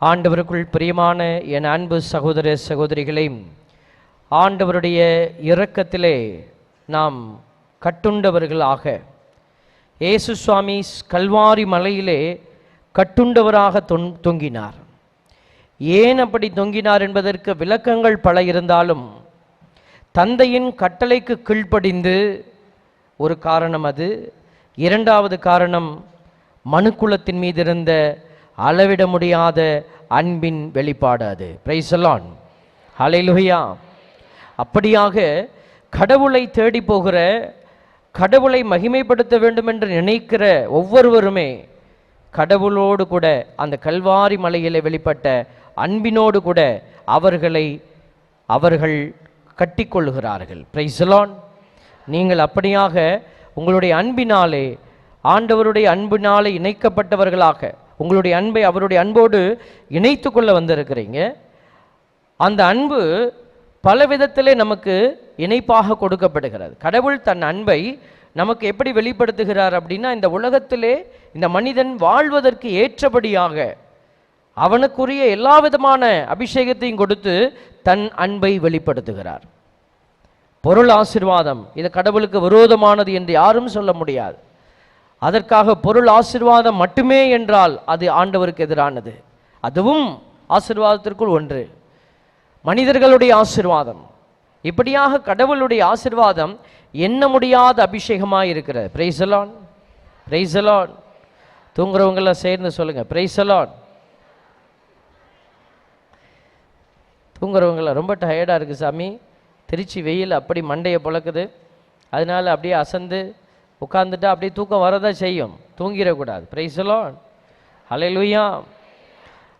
ஆண்டவருக்குள் பிரியமான என் அன்பு சகோதர சகோதரிகளையும் ஆண்டவருடைய இரக்கத்திலே நாம் கட்டுண்டவர்களாக இயேசு சுவாமி கல்வாரி மலையிலே கட்டுண்டவராக தொங் தொங்கினார். ஏன் அப்படி தொங்கினார் என்பதற்கு விளக்கங்கள் பல இருந்தாலும் தந்தையின் கட்டளைக்கு கீழ்ப்படிந்து ஒரு காரணம் அது. இரண்டாவது காரணம் மனுக்குலத்தின் மீது இருந்த அளவிட முடியாத அன்பின் வெளிப்பாடு அது. பிரைசலான் அலையிலுகையா அப்படியாக கடவுளை தேடி போகிற கடவுளை மகிமைப்படுத்த வேண்டும் என்று நினைக்கிற ஒவ்வொருவருமே கடவுளோடு கூட அந்த கல்வாரி மலையில் வெளிப்பட்ட அன்பினோடு கூட அவர்களை அவர்கள் கட்டிக்கொள்கிறார்கள். பிரைசலான் நீங்கள் அப்படியாக உங்களுடைய அன்பினாலே ஆண்டவருடைய அன்பினாலே இணைக்கப்பட்டவர்களாக உங்களுடைய அன்பை அவருடைய அன்போடு இணைத்து கொள்ள வந்திருக்கிறீங்க. அந்த அன்பு பல விதத்திலே நமக்கு இணைப்பாக கொடுக்கப்படுகிறது. கடவுள் தன் அன்பை நமக்கு எப்படி வெளிப்படுத்துகிறார் அப்படின்னா இந்த உலகத்திலே இந்த மனிதன் வாழ்வதற்கு ஏற்றபடியாக அவனுக்குரிய எல்லா விதமான அபிஷேகத்தையும் கொடுத்து தன் அன்பை வெளிப்படுத்துகிறார். பொருள் ஆசிர்வாதம் இது கடவுளுக்கு விரோதமானது என்று யாரும் சொல்ல முடியாது. அதற்காக பொருள் ஆசிர்வாதம் மட்டுமே என்றால் அது ஆண்டவருக்கு எதிரானது. அதுவும் ஆசிர்வாதத்திற்குள் ஒன்று. மனிதர்களுடைய ஆசிர்வாதம். இப்படியாக கடவுளுடைய ஆசிர்வாதம் எண்ண முடியாத அபிஷேகமாக இருக்கிறது. பிரைசலான் பிரைசலான் தூங்குறவங்களாம் சேர்ந்து சொல்லுங்கள் பிரைசலான் தூங்குறவங்களாம் ரொம்ப டயர்டாக இருக்குது சாமி. திருச்சி வெயில் அப்படி மண்டையை புழக்குது. அதனால அப்படியே அசந்து உட்காந்துட்டா அப்படியே தூக்கம் வரதான் செய்யும். தூங்கிடக்கூடாது. பிரைசலான் அலையிலுயா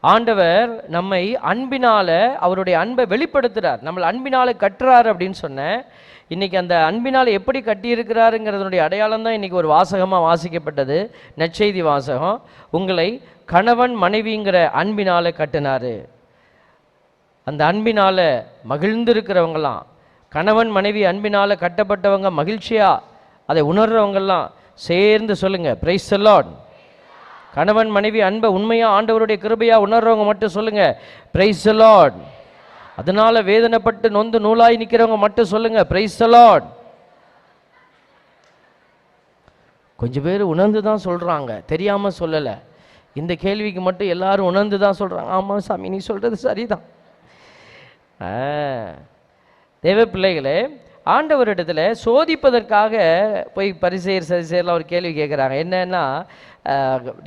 ஆண்டவர் நம்மை அன்பினால அவருடைய அன்பை வெளிப்படுத்துறார். நம்மளை அன்பினால கட்டுறார் அப்படின்னு சொன்னேன். இன்றைக்கி அந்த அன்பினால் எப்படி கட்டியிருக்கிறாருங்கிறதுனுடைய அடையாளம் தான் இன்றைக்கி ஒரு வாசகமாக வாசிக்கப்பட்டது. நற்செய்தி வாசகம். உங்களை கணவன் மனைவிங்கிற அன்பினால் கட்டினார். அந்த அன்பினால் மகிழ்ந்திருக்கிறவங்களாம். கணவன் மனைவி அன்பினால் கட்டப்பட்டவங்க மகிழ்ச்சியாக அதை உணர்றவங்கெல்லாம் சேர்ந்து சொல்லுங்கள் பிரைஸ் லார்ட் கணவன் மனைவி அன்பை உண்மையாக ஆண்டவருடைய கிருபையாக உணர்றவங்க மட்டும் சொல்லுங்கள் பிரைஸ் லார்ட் அதனால் வேதனைப்பட்டு நொந்து நூலாய் நிற்கிறவங்க மட்டும் சொல்லுங்கள் பிரைஸ் லார்ட் கொஞ்சம் பேர் உணர்ந்து தான் சொல்கிறாங்க தெரியாமல் சொல்லலை. இந்த கேள்விக்கு மட்டும் எல்லாரும் உணர்ந்து தான் சொல்கிறாங்க ஆமாம் சாமி நீ சொல்கிறது சரிதான். ஆ, தேவ பிள்ளைகளே ஆண்டவரிடத்தில் சோதிப்பதற்காக போய் பரிசெயர் சரிசெயர்லாம் ஒரு கேள்வி கேட்குறாங்க என்னன்னா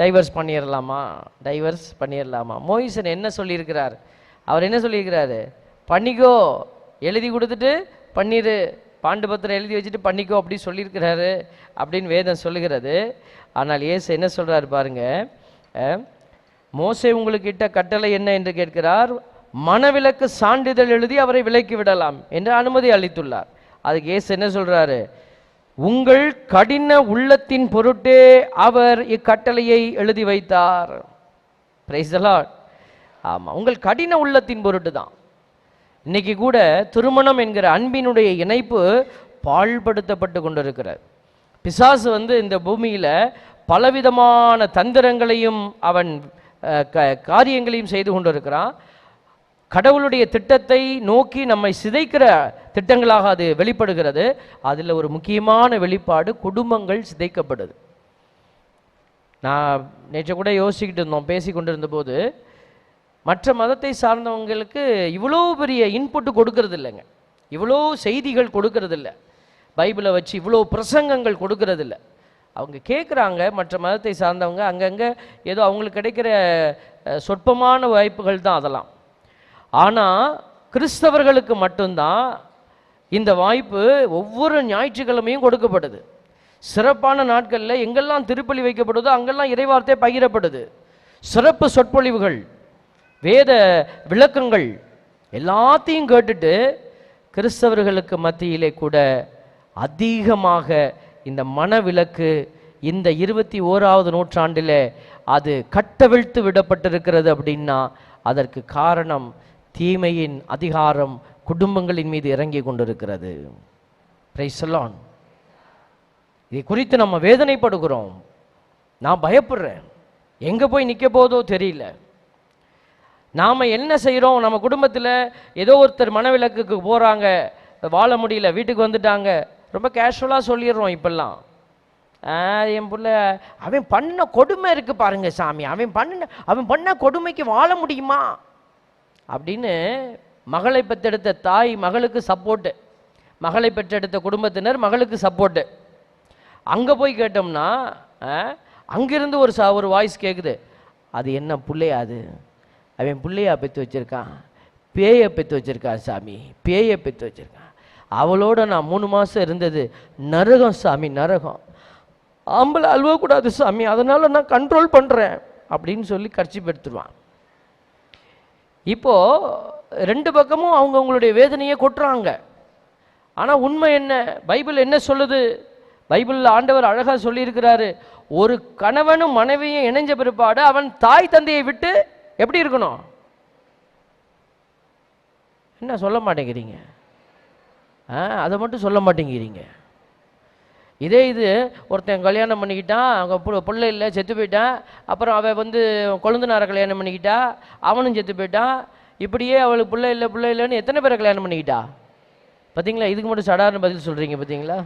டைவர்ஸ் பண்ணிடலாமா டைவர்ஸ் பண்ணிடலாமா மோயிசன் என்ன சொல்லியிருக்கிறார்? அவர் என்ன சொல்லியிருக்கிறாரு? பண்ணிக்கோ எழுதி கொடுத்துட்டு பண்ணிரு. பாண்டு பத்திரம் எழுதி வச்சுட்டு பண்ணிக்கோ அப்படி சொல்லியிருக்கிறாரு அப்படின்னு வேதம் சொல்லுகிறது. ஆனால் இயேசு என்ன சொல்கிறாரு பாருங்க மோசை உங்களுக்கிட்ட உங்களுக்கு இட்ட கட்டளை என்ன என்று கேட்கிறார்? மனவிலக்கு சான்றிதழ் எழுதி அவரை விலக்கி விடலாம் என்று அனுமதி அளித்துள்ளார். அதுக்கு ஏசு என்ன சொல்றாரு? உங்கள் கடின உள்ளத்தின் பொருட்டே அவர் இக்கட்டளையை எழுதி வைத்தார். பிரைஸ் ஆமாம் உங்கள் கடின உள்ளத்தின் பொருட்டு தான். இன்னைக்கு கூட திருமணம் என்கிற அன்பினுடைய இணைப்பு பாழ்படுத்தப்பட்டு கொண்டிருக்கிறது. பிசாசு வந்து இந்த பூமியில் பலவிதமான தந்திரங்களையும் அவன் க- காரியங்களையும் செய்து கொண்டிருக்கிறான். கடவுளுடைய திட்டத்தை நோக்கி நம்மை சிதைக்கிற திட்டங்களாக அது வெளிப்படுகிறது. அதில் ஒரு முக்கியமான வெளிப்பாடு குடும்பங்கள் சிதைக்கப்படுது. நான் நேற்று கூட யோசிக்கிட்டு இருந்தோம் பேசி கொண்டிருந்தபோது. மற்ற மதத்தை சார்ந்தவங்களுக்கு இவ்வளோ பெரிய இன்புட்டு கொடுக்கறது இல்லைங்க. இவ்வளோ செய்திகள் கொடுக்கறது இல்லை. பைபிளை வச்சு இவ்வளோ பிரசங்கங்கள் கொடுக்கறது இல்லை. அவங்க கேட்குறாங்க மற்ற மதத்தை சார்ந்தவங்க அங்கங்கே ஏதோ அவங்களுக்கு கிடைக்கிற சொற்பமான வாய்ப்புகள் தான் அதெல்லாம். ஆனால் கிறிஸ்தவர்களுக்கு மட்டும்தான் இந்த வாய்ப்பு ஒவ்வொரு ஞாயிற்றுக்கிழமையும் கொடுக்கப்படுது. சிறப்பான நாட்களில் எங்கெல்லாம் திருப்பலி வைக்கப்படுதோ அங்கெல்லாம் இறைவார்த்தை பகிரப்படுது. சிறப்பு சொற்பொழிவுகள் வேத விளக்கங்கள் எல்லாத்தையும் கேட்டுட்டு கிறிஸ்தவர்களுக்கு மத்தியிலே கூட அதிகமாக இந்த மனவிலக்கு இந்த இருபத்தி ஓராவது நூற்றாண்டில் அது கட்டவிழ்த்து விடப்பட்டிருக்கிறது அப்படின்னா அதற்கு காரணம் தீமையின் அதிகாரம் குடும்பங்களின் மீது இறங்கி கொண்டிருக்கிறது. பிரைசலான் இதை குறித்து நம்ம வேதனைப்படுகிறோம். நான் பயப்படுறேன். எங்கே போய் நிற்க போதோ தெரியல. நாம் என்ன செய்கிறோம் நம்ம குடும்பத்தில் ஏதோ ஒருத்தர் மனவிலக்குக்கு போகிறாங்க வாழ முடியல வீட்டுக்கு வந்துட்டாங்க. ரொம்ப கேஷுவலாக சொல்லிடுறோம் இப்பெல்லாம். என் பிள்ளை அவன் பண்ண கொடுமை இருக்குது பாருங்க சாமி. அவன் பண்ண அவன் பண்ண கொடுமைக்கு வாழ முடியுமா? அப்படின்னு மகளை பெற்றெடுத்த தாய் மகளுக்கு சப்போர்ட்டு மகளை பெற்றெடுத்த குடும்பத்தினர் மகளுக்கு சப்போர்ட்டு அங்கே போய் கேட்டோம்னா அங்கேருந்து அங்கிருந்து ஒரு ச ஒரு வாய்ஸ் கேட்குது அது என்ன பிள்ளையா அது? அவன் பிள்ளையா பெற்று வச்சுருக்கான். பேயை பெற்று வச்சுருக்கான் சாமி. பேயை பெற்று வச்சுருக்கான். அவளோட நான் மூணு மாதம் இருந்தது. நரகம் சாமி நரகம். ஆம்பளை அழுவக்கூடாது சாமி. அதனால் நான் கண்ட்ரோல் பண்ணுறேன் அப்படின்னு சொல்லி கட்சி எடுத்துருவான். இப்போது ரெண்டு பக்கமும் அவங்கவுங்களுடைய வேதனையை கொட்டுறாங்க. ஆனால் உண்மை என்ன? பைபிள் என்ன சொல்லுது? பைபிளில் ஆண்டவர் அழகாக சொல்லியிருக்கிறாரு ஒரு கணவனும் மனைவியும் இணைஞ்ச பிற்பாடு அவன் தாய் தந்தையை விட்டு எப்படி இருக்கணும்? என்ன சொல்ல மாட்டேங்கிறீங்க? ஆ அதை மட்டும் சொல்ல மாட்டேங்கிறீங்க. இதே இது ஒருத்தன் கல்யாணம் பண்ணிக்கிட்டான் அவங்க பிள்ளை இல்லை செத்து போயிட்டான். அப்புறம் அவள் வந்து கொழுந்தனாரை கல்யாணம் பண்ணிக்கிட்டா அவனும் செத்து போயிட்டான். இப்படியே அவளுக்கு பிள்ளை இல்லை பிள்ளை இல்லைன்னு எத்தனை பேரை கல்யாணம் பண்ணிக்கிட்டா? பார்த்தீங்களா இதுக்கு மட்டும் சடார்னு பதில் சொல்கிறீங்க பார்த்தீங்களா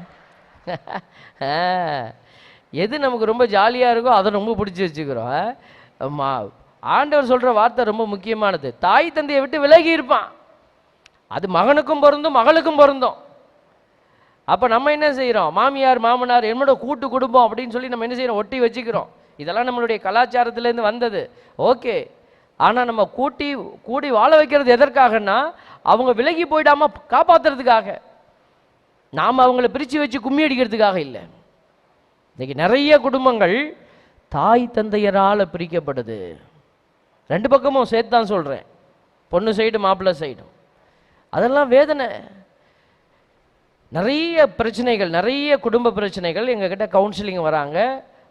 எது நமக்கு ரொம்ப ஜாலியாக இருக்கோ அதை ரொம்ப பிடிச்சி வச்சுக்கிறோம். ஆண்டவர் சொல்கிற வார்த்தை ரொம்ப முக்கியமானது. தாய் தந்தையை விட்டு விலகி இருப்பான். அது மகனுக்கும் பொருந்தும் மகளுக்கும் பொருந்தும். அப்போ நம்ம என்ன செய்கிறோம் மாமியார் மாமனார் என்னோட கூட்டு குடும்பம் அப்படின்னு சொல்லி நம்ம என்ன செய்கிறோம் ஒட்டி வச்சுக்கிறோம். இதெல்லாம் நம்மளுடைய கலாச்சாரத்துலேருந்து வந்தது. ஓகே. ஆனால் நம்ம கூட்டி கூடி வாழ வைக்கிறது எதற்காகன்னா அவங்க விலகி போயிடாம காப்பாத்துறதுக்காக. நாம் அவங்கள பிரித்து வச்சு கும்மி அடிக்கிறதுக்காக இல்லை. இன்றைக்கி நிறைய குடும்பங்கள் தாய் தந்தையரால் பிரிக்கப்படுது. ரெண்டு பக்கமும் சேர்த்து தான் சொல்கிறேன் பொண்ணு சைடு மாப்பிள்ளை சைடும் அதெல்லாம் வேதனை. நிறைய பிரச்சனைகள் நிறைய குடும்ப பிரச்சனைகள் எங்ககிட்ட கவுன்சிலிங் வராங்க.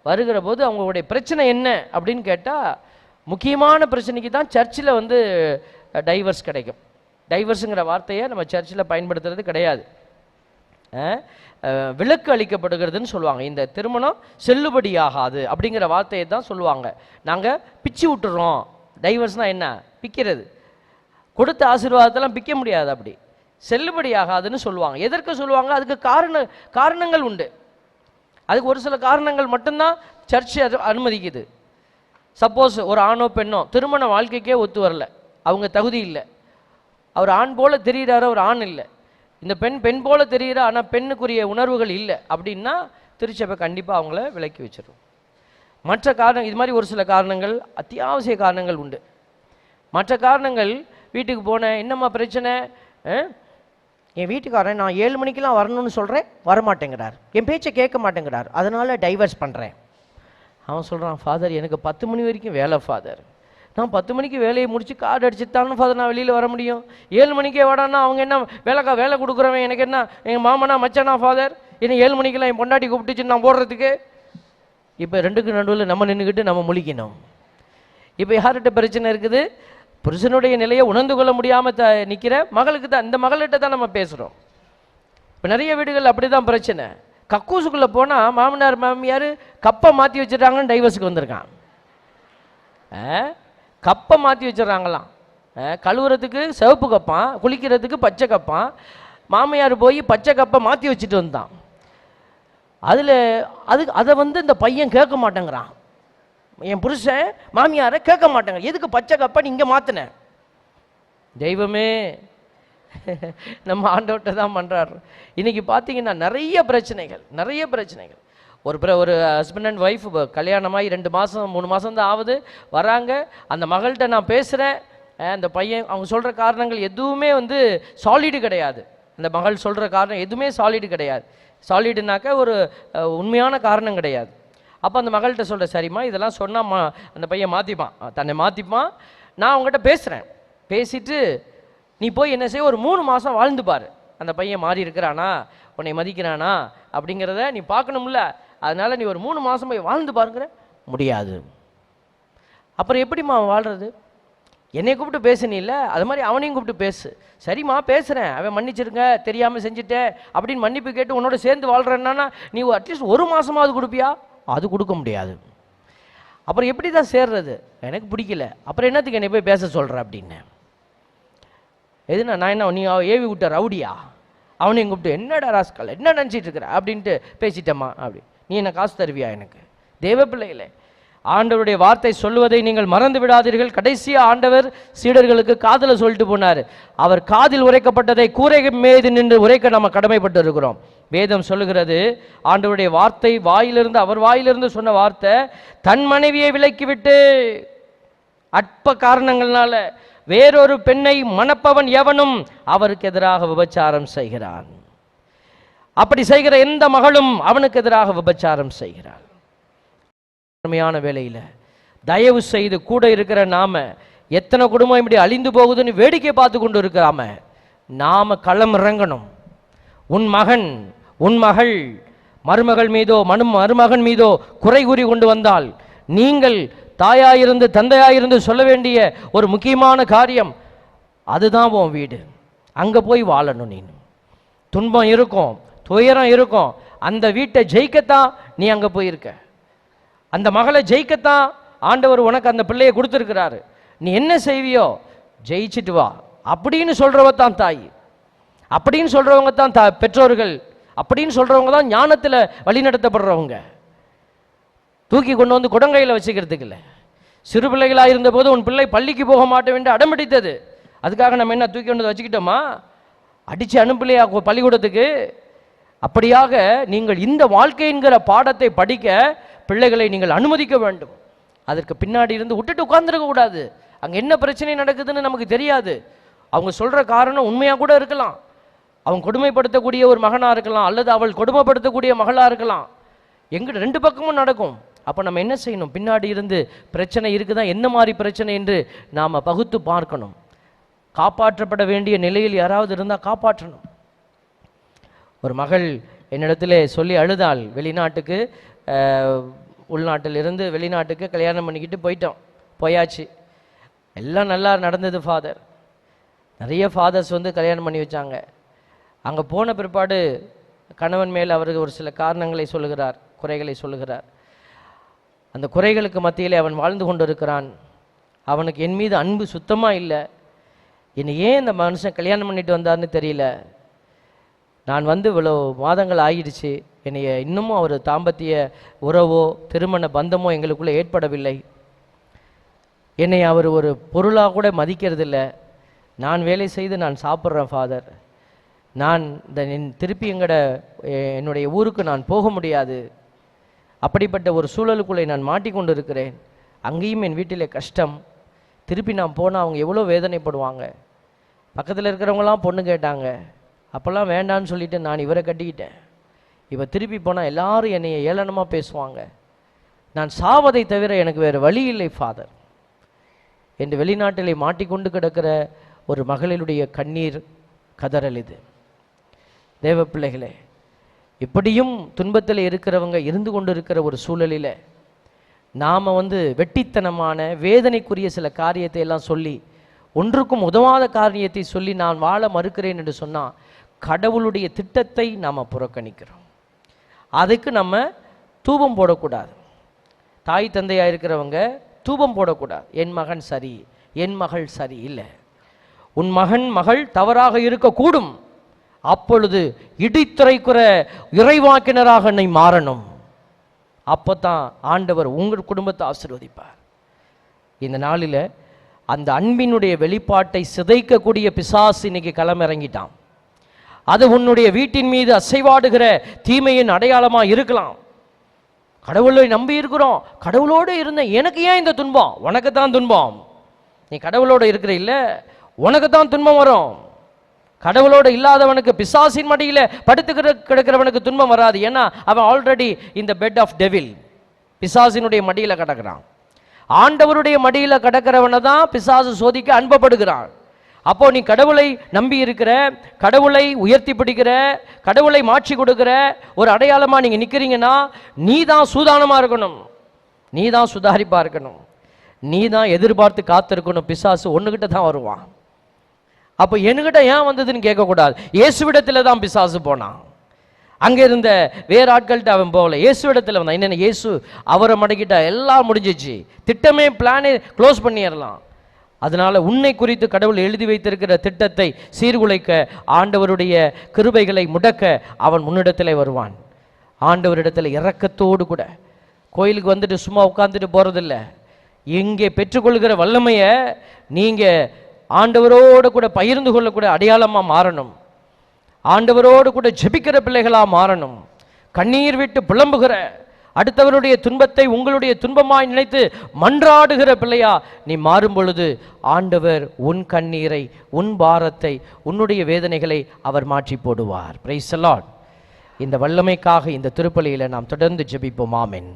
வருகிற போது அவங்களுடைய பிரச்சனை என்ன அப்படின்னு கேட்டால் முக்கியமான பிரச்சனைக்கு தான் சர்ச்சில் வந்து டைவர்ஸ் கிடைக்கும். டைவர்ஸுங்கிற வார்த்தையை நம்ம சர்ச்சில் பயன்படுத்துறது கிடையாது. விலக்கு அளிக்கப்படுகிறதுன்னு சொல்லுவாங்க. இந்த திருமணம் செல்லுபடியாகாது அப்படிங்கிற வார்த்தையை தான் சொல்லுவாங்க. நாங்கள் பிச்சு விட்டுறோம். டைவர்ஸ்னால் என்ன? பிக்கிறது. கொடுத்த ஆசீர்வாதத்தெல்லாம் பிக்க முடியாது அப்படி. செல்லுபடியாகாதுன்னு சொல்லுவாங்க. எதற்கு சொல்லுவாங்க? அதுக்கு காரண காரணங்கள் உண்டு. அதுக்கு ஒரு சில காரணங்கள் மட்டும்தான் சர்ச் அது அனுமதிக்குது. சப்போஸ் ஒரு ஆணோ பெண்ணோ திருமண வாழ்க்கைக்கே ஒத்து வரல. அவங்க தகுதி இல்லை. அவர் ஆண் போல தெரிகிறாரோ அவர் ஆண் இல்லை. இந்த பெண் பெண் போல தெரிகிற ஆனால் பெண்ணுக்குரிய உணர்வுகள் இல்லை அப்படின்னா திருச்சபை கண்டிப்பாக அவங்கள விலக்கி வச்சிடும் மற்ற காரணம் இது மாதிரி ஒரு சில காரணங்கள் அத்தியாவசிய காரணங்கள் உண்டு. மற்ற காரணங்கள் வீட்டுக்கு போனேன் என்னம்மா பிரச்சனை? என் வீட்டுக்காரன் நான் ஏழு மணிக்கெலாம் வரணும்னு சொல்கிறேன் வரமாட்டேங்கிறார். என் பேச்சை கேட்க மாட்டேங்கிறார். அதனால் டைவர்ஸ் பண்ணுறேன் அவன் சொல்கிறான் ஃபாதர் எனக்கு பத்து மணி வரைக்கும் வேலை ஃபாதர் நான் பத்து மணிக்கு வேலையை முடிச்சு கார்டு அடிச்சுட்டாலும் ஃபாதர் நான் வெளியில் வர முடியும். ஏழு மணிக்கே வாடான்னா அவங்க என்ன வேலைக்கா வேலை கொடுக்குறவன் எனக்கு என்ன எங்கள் மாமனா மச்சானா ஃபாதர் என்ன ஏழு மணிக்கெல்லாம் என் பொண்டாட்டி கூப்பிட்டுச்சு நான் போடுறதுக்கு? இப்போ ரெண்டுக்கு நடுவில் நம்ம நின்றுக்கிட்டு நம்ம முழிக்கணும். இப்போ யார்கிட்ட பிரச்சனை இருக்குது? புருஷனுடைய நிலையை உணர்ந்து கொள்ள முடியாமல் த நிற்கிற மகளுக்கு தான் இந்த மகள்கிட்ட தான் நம்ம பேசுகிறோம் இப்போ நிறைய வீடுகள் அப்படி தான் பிரச்சனை. கக்கூசுக்குள்ளே போனால் மாமனார் மாமியார் கப்பை மாற்றி வச்சுட்டாங்கன்னு டைவர்ஸுக்கு வந்திருக்கான். ஆ? கப்பை மாற்றி வச்சிடறாங்களாம். கழுவுறதுக்கு சிவப்பு கப்பான் குளிக்கிறதுக்கு பச்சை கப்பான். மாமியார் போய் பச்சை கப்பை மாற்றி வச்சுட்டு வந்தான். அதில் அது அதை வந்து இந்த பையன் கேட்க மாட்டேங்கிறான். என் புருஷன் மாமியாரை கேட்க மாட்டாங்க. எதுக்கு பச்சை கப்பை இங்கே மாற்றினேன் தெய்வமே நம்ம ஆண்டவர்கிட்ட தான் பண்ணுறாரு இன்னைக்கு பார்த்தீங்கன்னா நிறைய பிரச்சனைகள் நிறைய பிரச்சனைகள். ஒரு பிற ஒரு ஹஸ்பண்ட் அண்ட் ஒய்ஃப் கல்யாணமாகி ரெண்டு மாதம் மூணு மாதம் தான் ஆகுது. வராங்க. அந்த மகள்கிட்ட நான் பேசுகிறேன் அந்த பையன் அவங்க சொல்கிற காரணங்கள் எதுவுமே வந்து சாலிடு கிடையாது. அந்த மகள் சொல்கிற காரணம் எதுவுமே சாலிடு கிடையாது. சாலிடுனாக்க ஒரு உண்மையான காரணம் கிடையாது. அப்போ அந்த மகள்கிட்ட சொல்கிற சரிம்மா இதெல்லாம் சொன்னால் மா அந்த பையன் மாற்றிப்பான் தன்னை மாற்றிப்பான் நான் அவங்ககிட்ட பேசுகிறேன் பேசிட்டு நீ போய் என்ன செய்ய ஒரு மூணு மாதம் வாழ்ந்து பாரு. அந்த பையன் மாறி இருக்கிறானா? உன்னை மதிக்கிறானா? அப்படிங்கிறத நீ பார்க்கணும்ல. அதனால நீ ஒரு மூணு மாதம் போய் வாழ்ந்து பாருங்கிற. முடியாது. அப்புறம் எப்படிம்மா அவன் வாழ்கிறது என்னை கூப்பிட்டு பேசுனில்ல அது மாதிரி அவனையும் கூப்பிட்டு பேசு. சரிம்மா பேசுகிறேன் அவன் மன்னிச்சிருங்க. தெரியாமல் செஞ்சுட்டேன். அப்படின்னு மன்னிப்பு கேட்டு உன்னோட சேர்ந்து வாழ்கிறேன்னா நீ அட்லீஸ்ட் ஒரு மாதமாவது கொடுப்பியா? அது கொடுக்க முடியாது. அப்புறம் எப்படி தான் சேர்றது? எனக்கு பிடிக்கல. அப்புறம் என்னத்துக்கு என்னை போய் பேச சொல்கிற அப்படின்னு. எதுனா நான் என்ன நீ ஏவி விட்ட ரவுடியா? அவனையும் கூப்பிட்டு என்னடா ராஸ்கல் என்ன நினச்சிட்டு இருக்கிற? அப்படின்ட்டு பேசிட்டம்மா அப்படி. நீ என்ன காசு தருவியா எனக்கு? தேவ பிள்ளைகளே ஆண்டவருடைய வார்த்தை சொல்லுவதை நீங்கள் மறந்து விடாதீர்கள். கடைசியாக ஆண்டவர் சீடர்களுக்கு காதில் சொல்லிட்டு போனார். அவர் காதில் உரைக்கப்பட்டதை கூரை மீது நின்று உரைக்க நம்ம கடமைப்பட்டு இருக்கிறோம் வேதம் சொல்லுகிறது ஆண்டவருடைய வார்த்தை வாயிலிருந்து அவர் வாயிலிருந்து சொன்ன வார்த்தை தன் மனைவியை விலக்கிவிட்டு அற்ப காரணங்கள்னால வேறொரு பெண்ணை மணப்பவன் எவனும் அவருக்கு எதிராக விபச்சாரம் செய்கிறான். அப்படி செய்கிற எந்த மகளும் அவனுக்கு எதிராக விபச்சாரம் செய்கிறான் அருமையான வேலையில் தயவு செய்து கூட இருக்கிற நாம எத்தனை குடும்பம் இப்படி அழிந்து போகுதுன்னு வேடிக்கை பார்த்து கொண்டு இருக்கிறாம நாம களம் இறங்கணும். உன் மகன் உன் மகள் மருமகள் மீதோ மனு மருமகன் மீதோ குறை கூறி கொண்டு வந்தால் நீங்கள் தாயாயிருந்து தந்தையாயிருந்து சொல்ல வேண்டிய ஒரு முக்கியமான காரியம் அதுதான் உன் வீடு. அங்கே போய் வாழணும் நீ துன்பம் இருக்கும் துயரம் இருக்கும். அந்த வீட்டை ஜெயிக்கத்தான் நீ அங்கே போயிருக்க. அந்த மகளை ஜெயிக்கத்தான் ஆண்டவர் உனக்கு அந்த பிள்ளையை கொடுத்துருக்கிறாரு. நீ என்ன செய்வியோ ஜெயிச்சிட்டு வா. அப்படின்னு சொல்கிறவ தான் தாய். அப்படின்னு சொல்கிறவங்க தான் தா பெற்றோர்கள் அப்படின்னு சொல்கிறவங்க தான் ஞானத்தில் வழிநடத்தப்படுறவங்க. தூக்கி கொண்டு வந்து குடங்கையில் வச்சுக்கிறதுக்கு இல்லை. சிறு பிள்ளைகளாக இருந்தபோது உன் பிள்ளை பள்ளிக்கு போக மாட்டேன் என்று அடம்பிடித்தது. அதுக்காக நம்ம என்ன தூக்கி கொண்டு வச்சுக்கிட்டோமா? அடித்து அனுப்பலையா பள்ளிக்கூடத்துக்கு? அப்படியாக நீங்கள் இந்த வாழ்க்கை என்கிற பாடத்தை படிக்க பிள்ளைகளை நீங்கள் அனுமதிக்க வேண்டும். அதற்கு பின்னாடி இருந்து விட்டுட்டு உட்கார்ந்துருக்க கூடாது. அங்கே என்ன பிரச்சனை நடக்குதுன்னு நமக்கு தெரியாது. அவங்க சொல்கிற காரணம் உண்மையாக கூட இருக்கலாம். அவன் கொடுமைப்படுத்தக்கூடிய ஒரு மகனாக இருக்கலாம் அல்லது அவள் கொடுமைப்படுத்தக்கூடிய மகளாக இருக்கலாம். எங்கிட்ட ரெண்டு பக்கமும் நடக்கும். அப்போ நம்ம என்ன செய்யணும்? பின்னாடி இருந்து பிரச்சனை இருக்குதா? என்ன மாதிரி பிரச்சனை என்று நாம் பகுத்து பார்க்கணும். காப்பாற்றப்பட வேண்டிய நிலையில் யாராவது இருந்தால் காப்பாற்றணும். ஒரு மகள் என்னிடத்திலே சொல்லி அழுதாள். வெளிநாட்டுக்கு உள்நாட்டிலிருந்து வெளிநாட்டுக்கு கல்யாணம் பண்ணிக்கிட்டு போயிட்டோம். போயாச்சு. எல்லாம் நல்லா நடந்தது ஃபாதர் நிறைய ஃபாதர்ஸ் வந்து கல்யாணம் பண்ணி வச்சாங்க. அங்கே போன பிற்பாடு கணவன் மேல் அவருக்கு ஒரு சில காரணங்களை சொல்லுகிறார் குறைகளை சொல்லுகிறார். அந்த குறைகளுக்கு மத்தியிலே அவன் வாழ்ந்து கொண்டிருக்கிறான். அவனுக்கு என் மீது அன்பு சுத்தமாக இல்லை. என்னை ஏன் இந்த மனுஷன் கல்யாணம் பண்ணிட்டு வந்தார்னு தெரியல. நான் வந்து இவ்வளோ மாதங்கள் ஆயிடுச்சு. என்னைய இன்னமும் அவர் தாம்பத்திய உறவோ திருமண பந்தமோ எங்களுக்குள்ளே ஏற்படவில்லை. என்னை அவர் ஒரு பொருளாக கூட மதிக்கிறதில்ல. நான் வேலை செய்து நான் சாப்பிட்றேன் ஃபாதர் நான் இந்த என் திருப்பி எங்கட என்னுடைய ஊருக்கு நான் போக முடியாது. அப்படிப்பட்ட ஒரு சூழலுக்குள்ளே நான் மாட்டிக்கொண்டு இருக்கிறேன் அங்கேயும் என் வீட்டிலே கஷ்டம். திருப்பி நான் போனால் அவங்க எவ்வளோ வேதனைப்படுவாங்க. பக்கத்தில் இருக்கிறவங்களாம் பொண்ணு கேட்டாங்க. அப்போல்லாம் வேண்டான்னு சொல்லிட்டு நான் இவரை கட்டிக்கிட்டேன். இப்போ திருப்பி போனால் எல்லாரும் என்னைய ஏளனமாக பேசுவாங்க. நான் சாவதை தவிர எனக்கு வேறு வழி இல்லை ஃபாதர். என்று வெளிநாட்டிலே மாட்டிக்கொண்டு கிடக்கிற ஒரு மகளிருடைய கண்ணீர் கதறல் இது. தேவ பிள்ளைகளே இப்படியும் துன்பத்தில் இருக்கிறவங்க இருந்து கொண்டு இருக்கிற ஒரு சூழலில் நாம் வந்து வெட்டித்தனமான வேதனைக்குரிய சில காரியத்தை எல்லாம் சொல்லி ஒன்றுக்கும் உதவாத காரியத்தை சொல்லி நான் வாழ மறுக்கிறேன் என்று சொன்னால் கடவுளுடைய திட்டத்தை நாம் புறக்கணிக்கிறோம். அதுக்கு நம்ம தூபம் போடக்கூடாது. தாய் தந்தையாக இருக்கிறவங்க தூபம் போடக்கூடாது. என் மகன் சரி என் மகள் சரி இல்லை. உன் மகன் மகள் தவறாக இருக்கக்கூடும். அப்பொழுது இடித்துரைக்குற இறைவாக்கினராக என்னை மாறணும். அப்போ தான் ஆண்டவர் உங்கள் குடும்பத்தை ஆசீர்வதிப்பார். இந்த நாளில் அந்த அன்பினுடைய வெளிப்பாட்டை சிதைக்கக்கூடிய பிசாசு இன்னைக்கு களமிறங்கிட்டான். அது உன்னுடைய வீட்டின் மீது அசைவாடுகிற தீமையின் அடையாளமாக இருக்கலாம். கடவுளை நம்பி இருக்கிறோம். கடவுளோடு இருந்த எனக்கு ஏன் இந்த துன்பம்? உனக்கு தான் துன்பம். நீ கடவுளோடு இருக்கிற இல்லை உனக்கு தான் துன்பம் வரும். கடவுளோடு இல்லாதவனுக்கு பிசாசின் மடியில் படுத்துக்கிற கிடக்கிறவனுக்கு துன்பம் வராது. ஏன்னா அவன் ஆல்ரெடி இந்த பெட் ஆஃப் டெவில் பிசாசினுடைய மடியில் கிடக்கிறான். ஆண்டவருடைய மடியில் கிடக்கிறவனை தான் பிசாசு சோதிக்க அன்பப்படுகிறான். அப்போ நீ கடவுளை நம்பி இருக்கிற கடவுளை உயர்த்தி பிடிக்கிற கடவுளை மாற்றி கொடுக்கிற ஒரு அடையாளமாக நீங்கள் நிற்கிறீங்கன்னா நீ தான் சூதானமாக இருக்கணும். நீ தான் சுதாரிப்பாக இருக்கணும். நீ தான் எதிர்பார்த்து காத்திருக்கணும். பிசாசு ஒன்றுகிட்ட தான் வருவான். அப்போ என்கிட்ட ஏன் வந்ததுன்னு கேட்கக்கூடாது. இயேசுவிடத்தில் தான் பிசாசு போனான். அங்கே இருந்த வேறு ஆட்கள்கிட்ட அவன் போகல. இயேசு இடத்துல வந்தான். என்னென்ன இயேசு அவரை மடக்கிட்டா எல்லாம் முடிஞ்சிச்சு. திட்டமே பிளானே க்ளோஸ் பண்ணிடலாம். அதனால் உன்னை குறித்து கடவுள் எழுதி வைத்திருக்கிற திட்டத்தை சீர்குலைக்க ஆண்டவருடைய கிருபைகளை முடக்க அவன் முன்னிடத்திலே வருவான். ஆண்டவரிடத்தில் இறக்கத்தோடு கூட. கோயிலுக்கு வந்துட்டு சும்மா உட்காந்துட்டு போகிறதில்ல இங்கே பெற்றுக்கொள்கிற வல்லமையை நீங்கள் ஆண்டவரோடு கூட பகிர்ந்து கொள்ளக்கூட அடையாளமாக மாறணும். ஆண்டவரோடு கூட ஜெபிக்கிற பிள்ளைகளாக மாறணும். கண்ணீர் விட்டு புலம்புகிற அடுத்தவருடைய துன்பத்தை உங்களுடைய துன்பமாய் நினைத்து மன்றாடுகிற பிள்ளையா நீ மாறும் பொழுது ஆண்டவர் உன் கண்ணீரை உன் பாரத்தை உன்னுடைய வேதனைகளை அவர் மாற்றி போடுவார். பிரைஸ் இந்த வல்லமைக்காக இந்த திருப்பலியில் நாம் தொடர்ந்து ஜெபிப்போம். ஆமென்.